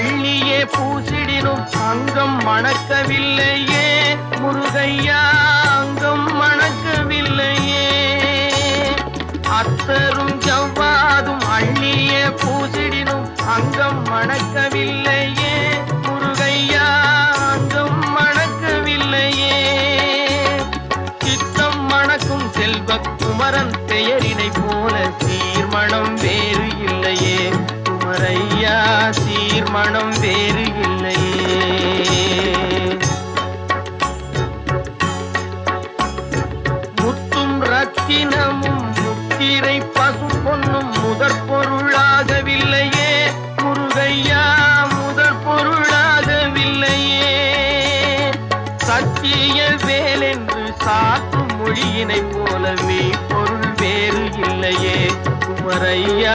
அள்ளியே பூசிடினும் அங்கம் மணக்கவில்லையே. முருகையா அங்கம் மணக்கவில்லையே. அத்தரும் ஜவ்வாதும் அள்ளியே பூசிடினும் அங்கம் மணக்கவில்லையே. முருகையா அங்கம் மணக்கவில்லையே. சித்தம் மணக்கும் செல்வ குமரன் பெயரினை போல சீர்மணம் ஐயா சீர்மணம் வேறு இல்லையே முத்தும் ரத்தினமும் முத்திரை பசும் பொன்னும் முதற் பொருளாகவில்லையே. முருகையா முதற் பொருளாகவில்லையே. சத்திய வேலென்று சாக்கும் மொழியினை போலவே பொருள் வேறு இல்லையே. குமரையா